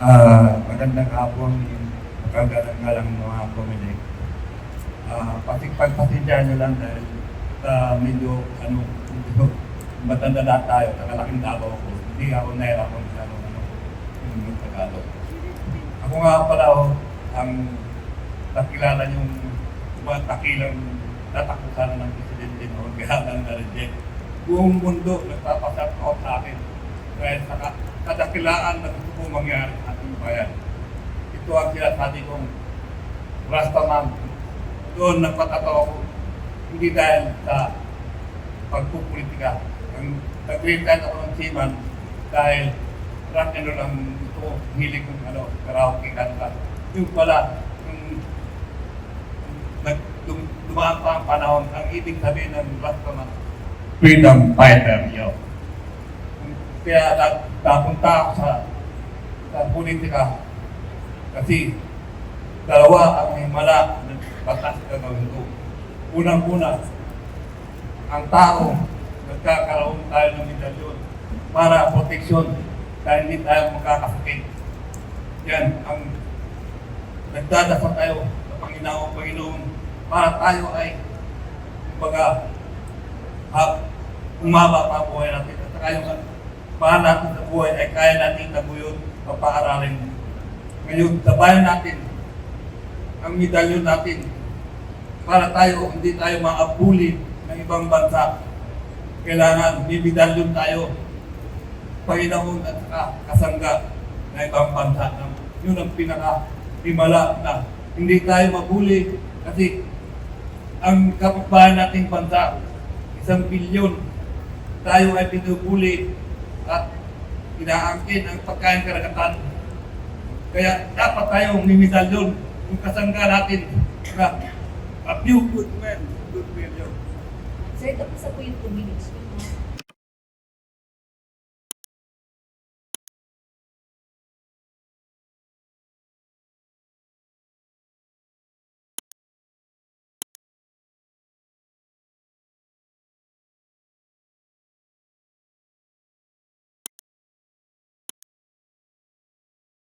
Ah, magandang hapon, magandang nga lang mga komedi. Ah, pati pagpasensya nyo lang dahil sa medyo ano, medyo matanda na tayo, nakalaking tao ako. Hindi ako nahirapan sa ano, ano, yung, Tagalog. Ako nga pala oh, ang nakilala yung mga takilang tatakbo sana ng presidente noon, kaya na-reject. Buong mundo nagpapasat ako sa akin dahil sa ka- kadakilaan na gusto kong mangyari sa bayan. Ito ang sinasabi kong Rastaman. Doon nagpatatawa ko, hindi dahil sa pagpupolitika. Ang nag-retire ako ng seaman dahil rock and roll ang ko, hilig kong ano, karaoke kanta. Yung pala, yung nag, dum, pa ang panahon, ang ibig sabihin ng Rastaman, freedom fighter, yo. Kaya na- napunta ako sa, sa politika kasi dalawa ang himala ng batas gawin ko. Unang-una, ang tao nagkakaroon tayo ng medalyon para proteksyon dahil hindi tayo makakasakit. Yan ang nagdadasal tayo sa Panginoon, Panginoon para tayo ay kumbaga ha, umaba pa buhay natin. At saka yung mahal natin sa buhay ay kaya natin taguyod papaaralin. Ngayon, sa bayan natin, ang medalyon natin para tayo, hindi tayo maabuli ng ibang bansa. Kailangan medalyon tayo. Panginoon at kasangga ng ibang bansa. Yun ang pinaka-himala na hindi tayo mabuli kasi ang kapitbahay nating bansa, isang bilyon, tayo ay pinupuli at inaangkin ang pagkain karagatan. Kaya dapat tayong mimidalyon kung kasangga natin na a few good men, good million. Sir, tapos na po yung 2 minutes.